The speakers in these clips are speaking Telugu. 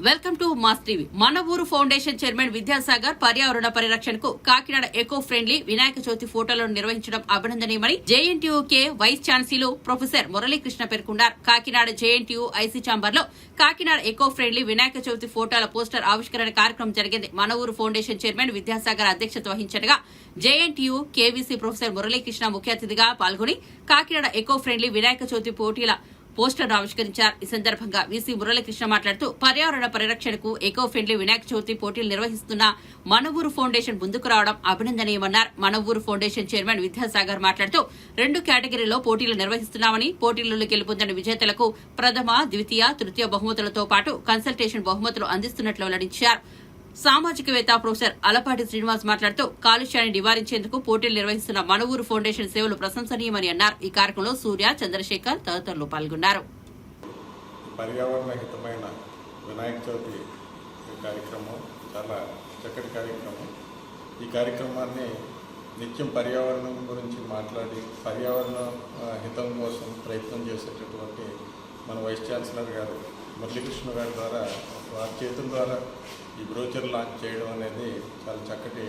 Welcome to mass TV. మన ఊరు ఫౌండేషన్ చైర్మన్ విద్యాసాగర్ పర్యావరణ పరిరక్షణకు కాకినాడ ఎకో ఫ్రెండ్లీ వినాయక చవితి ఫోటోలను నిర్వహించడం అభినందనీయమని JNTUK vice chancellor professor Muralikrishna పేర్కొన్నారు. కాకినాడ జేఎన్టీయూ ఐసీ ఛాంబర్లో కాకినాడ ఎకో ఫ్రెండ్లీ వినాయక చవితి ఫోటోల పోస్టర్ ఆవిష్కరణ కార్యక్రమం జరిగింది. మన ఊరు ఫౌండేషన్ చైర్మన్ విద్యాసాగర్ అధ్యక్షత వహించగా జేఎన్టీయూ కేవీసీ ప్రొఫెసర్ మురళీకృష్ణ ముఖ్య అతిథిగా పాల్గొని కాకినాడ ఎకో ఫ్రెండ్లీ వినాయక చవితి పోటీల పోస్టర్ ఆవిష్కరించారు. ఈ సందర్భంగా వీసీ మురళీకృష్ణ మాట్లాడుతూ పర్యావరణ పరిరక్షణకు ఎకో ఫ్రెండ్లీ వినాయక చవితి పోటీలు నిర్వహిస్తున్న మన ఊరు ఫౌండేషన్ ముందుకు రావడం అభినందనీయమన్నారు. మన ఊరు ఫౌండేషన్ చైర్మన్ విద్యాసాగర్ మాట్లాడుతూ రెండు కేటగిరీలో పోటీలు నిర్వహిస్తున్నామని పోటీలలో గెలుపొందిన విజేతలకు ప్రథమ ద్వితీయ తృతీయ బహుమతులతో పాటు కన్సల్టేషన్ బహుమతులు అందిస్తున్నట్లు వెల్లడించారు. సామాజికవేత్త ప్రొఫెసర్ అలపాటి శ్రీనివాస్ మాట్లాడుతూ కాలుష్యాన్ని నివారించేందుకు పోటీలు నిర్వహిస్తున్న మనవూరు ఫౌండేషన్ సేవలు ప్రశంసనీయమని అన్నారు. ఈ కార్యక్రమంలో సూర్య చంద్రశేఖర్ తదితరులు పాల్గొన్నారు. పర్యావరణ హితమైన వినాయక చవితి కార్యక్రమం చాలా చక్కటి కార్యక్రమం. ఈ కార్యక్రమాన్ని నిత్యం పర్యావరణం గురించి మాట్లాడి పర్యావరణ హితం కోసం ప్రయత్నం చేసేటటువంటి మన వైస్ ఛాన్సలర్ గారు మురళీకృష్ణ గారి ద్వారా వారి చేతుల ద్వారా ఈ బ్రోచర్ లాంచ్ చేయడం అనేది చాలా చక్కటి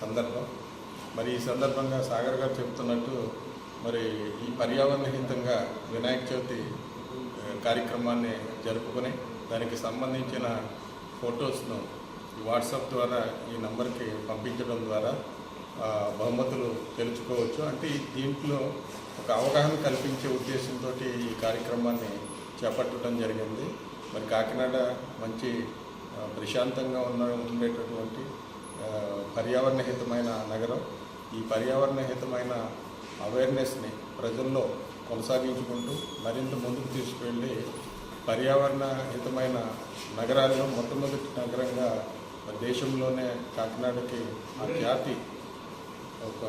సందర్భం. మరి ఈ సందర్భంగా సాగర్ గారు చెప్తున్నట్టు మరి ఈ పర్యావరణహితంగా వినాయక చవితి కార్యక్రమాన్ని జరుపుకొని దానికి సంబంధించిన ఫొటోస్ను వాట్సాప్ ద్వారా ఈ నంబర్కి పంపించడం ద్వారా బహుమతులు గెలుచుకోవచ్చు అంటే దీంట్లో ఒక అవగాహన కల్పించే ఉద్దేశంతో ఈ కార్యక్రమాన్ని చేపట్టడం జరిగింది. మరి కాకినాడ మంచి ప్రశాంతంగా ఉన్న ఉండేటటువంటి పర్యావరణ హితమైన నగరం. ఈ పర్యావరణ హితమైన అవేర్నెస్ని ప్రజల్లో కొనసాగించుకుంటూ మరింత ముందుకు తీసుకువెళ్ళి పర్యావరణ హితమైన నగరాల్లో మొట్టమొదటి నగరంగా దేశంలోనే కాకినాడకి ఆ ఖ్యాతి ఒక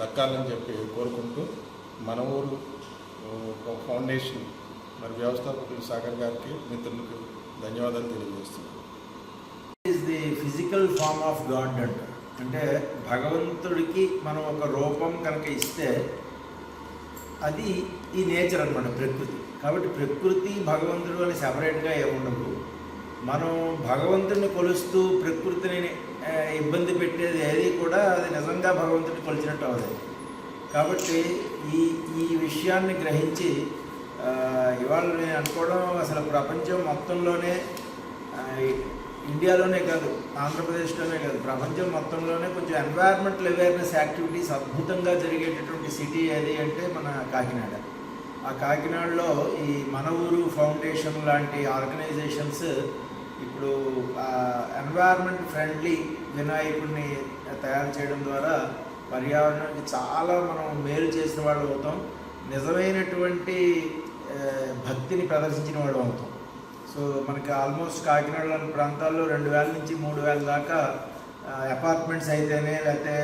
దక్కాలని చెప్పి కోరుకుంటూ మన ఊరు ఒక ఫౌండేషన్ మరి వ్యవస్థాపకులు సాగర్ గారికి మిత్రులకు ధన్యవాదాలు తెలియజేస్తున్నాను. Is the physical form of God అంట అంటే భగవంతుడికి మనం ఒక రూపం కనుక ఇస్తే అది ఈ నేచర్ అనమాట ప్రకృతి. కాబట్టి ప్రకృతి భగవంతుడు అని సెపరేట్గా ఏముండదు మనం భగవంతుడిని కొలుస్తూ ప్రకృతిని ఇబ్బంది పెట్టేది ఏది కూడా అది నిజంగా భగవంతుడిని కొలిచినట్టు అవ్వదు. కాబట్టి ఈ ఈ విషయాన్ని గ్రహించి ఇవాళ నేను అనుకోవడం అసలు ప్రపంచం మొత్తంలోనే ఇండియాలోనే కాదు ఆంధ్రప్రదేశ్లోనే కాదు ప్రపంచం మొత్తంలోనే కొంచెం ఎన్వైర్మెంటల్ అవేర్నెస్ యాక్టివిటీస్ అద్భుతంగా జరిగేటటువంటి సిటీ ఏది అంటే మన కాకినాడ. ఆ కాకినాడలో ఈ మన ఊరు ఫౌండేషన్ లాంటి ఆర్గనైజేషన్స్ ఇప్పుడు ఎన్వైర్మెంట్ ఫ్రెండ్లీ వినాయకుడిని తయారు చేయడం ద్వారా పర్యావరణానికి చాలా మనం మేలు చేసిన వాళ్ళు అవుతాం. నిజమైనటువంటి భక్తిని ప్రదర్శించిన వాళ్ళు అవుతాం. సో మనకి ఆల్మోస్ట్ కాకినాడ లాంటి ప్రాంతాల్లో రెండు వేల నుంచి మూడు వేల దాకా అపార్ట్మెంట్స్ అయితేనే లేకపోతే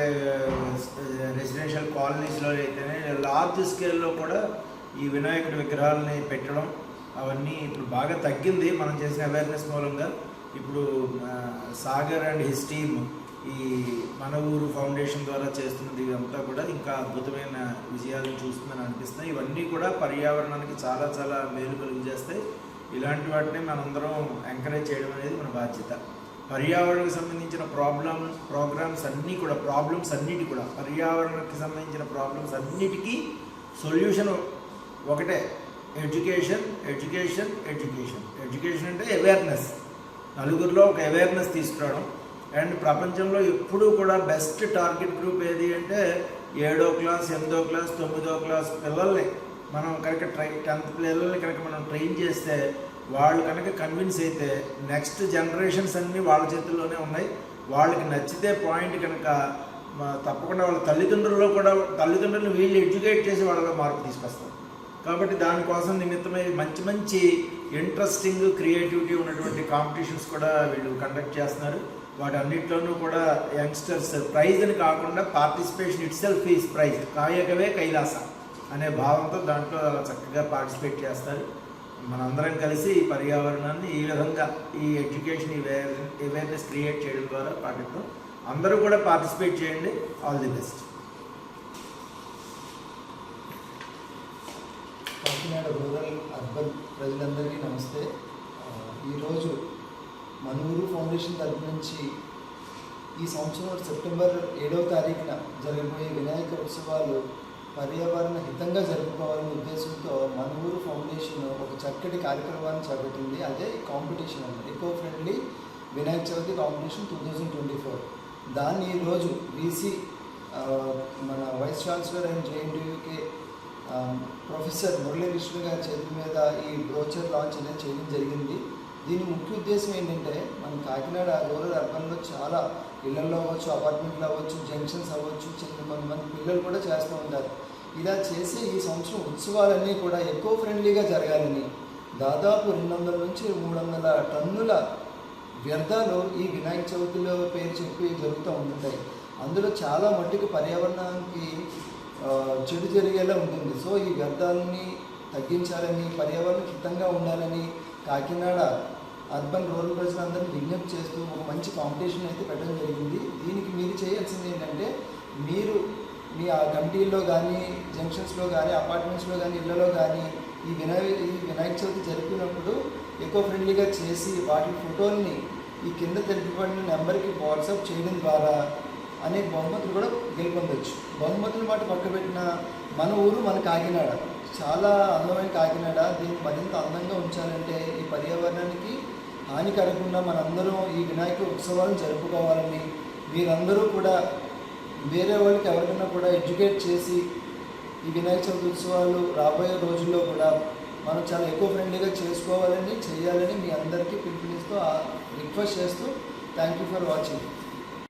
రెసిడెన్షియల్ కాలనీస్లో అయితేనే లార్జ్ స్కేల్లో కూడా ఈ వినాయకుడి విగ్రహాలని పెట్టడం అవన్నీ ఇప్పుడు బాగా తగ్గింది. మనం చేసిన అవేర్నెస్ మూలంగా. ఇప్పుడు సాగర్ అండ్ హిస్ టీమ్ ఈ మన ఊరు ఫౌండేషన్ ద్వారా చేస్తున్నది ఇదంతా కూడా ఇంకా అద్భుతమైన విజయాలను చూస్తుందని అనిపిస్తున్నాయి. ఇవన్నీ కూడా పర్యావరణానికి చాలా చాలా మేలు కలుగజేస్తాయి ఇలాంటి వాటిని మనందరం ఎంకరేజ్ చేయడం అనేది మన బాధ్యత. పర్యావరణకు సంబంధించిన ప్రాబ్లమ్ ప్రోగ్రామ్స్ అన్నీ కూడా ప్రాబ్లమ్స్ అన్నిటి కూడా పర్యావరణకి సంబంధించిన ప్రాబ్లమ్స్ అన్నిటికీ సొల్యూషన్ ఒకటే. Education education education. ఎడ్యుకేషన్ అంటే అవేర్నెస్ నలుగురిలో ఒక అవేర్నెస్ తీసుకురావడం. అండ్ ప్రపంచంలో ఎప్పుడూ కూడా బెస్ట్ టార్గెట్ గ్రూప్ ఏది అంటే ఏడో క్లాస్ ఎనిమిదో క్లాస్ తొమ్మిదో క్లాస్ పిల్లల్ని మనం కనుక ట్రై టెన్త్ పిల్లల్ని కనుక మనం ట్రైన్ చేస్తే వాళ్ళు కనుక కన్విన్స్ అయితే నెక్స్ట్ జనరేషన్స్ అన్నీ వాళ్ళ చేతుల్లోనే ఉన్నాయి. వాళ్ళకి నచ్చితే పాయింట్ కనుక తప్పకుండా వాళ్ళ తల్లిదండ్రుల్లో కూడా తల్లిదండ్రులను వీళ్ళు ఎడ్యుకేట్ చేసి వాళ్ళలో మార్పు తీసుకొస్తారు. కాబట్టి దానికోసం నిమిత్తమై మంచి మంచి ఇంట్రెస్టింగ్ క్రియేటివిటీ ఉన్నటువంటి కాంపిటీషన్స్ కూడా వీళ్ళు కండక్ట్ చేస్తున్నారు. వాటన్నిటిలోనూ కూడా యంగ్స్టర్స్ ప్రైజ్ అని కాకుండా participation itself is prize. కాయకవే కైలాస అనే భావంతో దాంట్లో అలా చక్కగా పార్టిసిపేట్ చేస్తారు. మనందరం కలిసి ఈ పర్యావరణాన్ని ఈ విధంగా ఈ ఎడ్యుకేషన్ అవేర్నెస్ క్రియేట్ చేయడం ద్వారా పాటిద్దాం. అందరూ కూడా పార్టిసిపేట్ చేయండి. All the best. Kakinada rural urban ప్రజలందరికీ నమస్తే. ఈరోజు మనూరు ఫౌండేషన్ తరపు నుంచి ఈ సంవత్సరం సెప్టెంబర్ ఏడవ తారీఖున జరగబోయే వినాయక ఉత్సవాలు పర్యావరణ హితంగా జరుపుకోవాలనే ఉద్దేశంతో మనూరు ఫౌండేషన్ ఒక చక్కటి కార్యక్రమాన్ని చేపట్టింది. అదే కాంపిటీషన్ అన్నమాట eco friendly Vinayaka Chavithi competition two thousand twenty four దాన్ని ఈరోజు బీసీ మన vice chancellor and JNTUK professor Murali Vishnu గారి చేతుల మీద ఈ బ్రోచర్ లాంచ్ అనేది చేయడం జరిగింది. దీని ముఖ్య ఉద్దేశం ఏంటంటే మన కాకినాడ రూరల్ అర్బన్లో చాలా ఇళ్ళలో అవ్వచ్చు అపార్ట్మెంట్లు అవ్వచ్చు జంక్షన్స్ అవ్వచ్చు చిన్న కొంతమంది పిల్లలు కూడా చేస్తూ ఉంటారు. ఇలా చేసే ఈ సంవత్సరం ఉత్సవాలన్నీ కూడా ఎక్కువ ఫ్రెండ్లీగా జరగాలని. దాదాపు రెండు వందల నుంచి మూడు వందల టన్నుల వ్యర్థాలు ఈ వినాయక చవితిలో పేరు చెప్పి జరుగుతూ ఉంటుంటాయి. అందులో చాలా మట్టుకు పర్యావరణానికి చెడు జరిగేలా ఉంటుంది. సో ఈ వ్యర్థాలని తగ్గించాలని పర్యావరణ హితంగా ఉండాలని కాకినాడ అర్బన్ రూరల్ ప్రజలందరినీ విజ్ఞప్తి చేస్తూ ఒక మంచి కాంపిటీషన్ అయితే పెట్టడం జరిగింది. దీనికి మీరు చేయాల్సింది ఏంటంటే మీరు మీ ఆ కమిటీల్లో కానీ జంక్షన్స్లో కానీ అపార్ట్మెంట్స్లో కానీ ఇళ్ళలో కానీ ఈ వినాయక ఈ వినాయక చవితి జరిపినప్పుడు ఎకో ఫ్రెండ్లీగా చేసి వాటి ఫోటోల్ని ఈ కింద తెలుపబడిన నెంబర్కి వాట్సాప్ చేయడం ద్వారా అనేక బహుమతులు కూడా గెలుపొందొచ్చు. బహుమతులు మాట పక్కబెట్టిన మన ఊరు మన కాకినాడ. చాలా అందమైన కాకినాడ. దీన్ని మరింత అందంగా ఉంచాలంటే ఈ పర్యావరణానికి హాని కలగకుండా మనందరం ఈ వినాయక ఉత్సవాలను జరుపుకోవాలని మీరందరూ కూడా వేరే వాళ్ళకి ఎవరికైనా కూడా ఎడ్యుకేట్ చేసి ఈ వినాయక చవితి ఉత్సవాలు రాబోయే రోజుల్లో కూడా మనం చాలా ఎక్కువ ఫ్రెండ్లీగా చేసుకోవాలని చేయాలని మీ అందరికీ పిలుపునిస్తూ రిక్వెస్ట్ చేస్తూ థ్యాంక్ యూ ఫర్ వాచింగ్.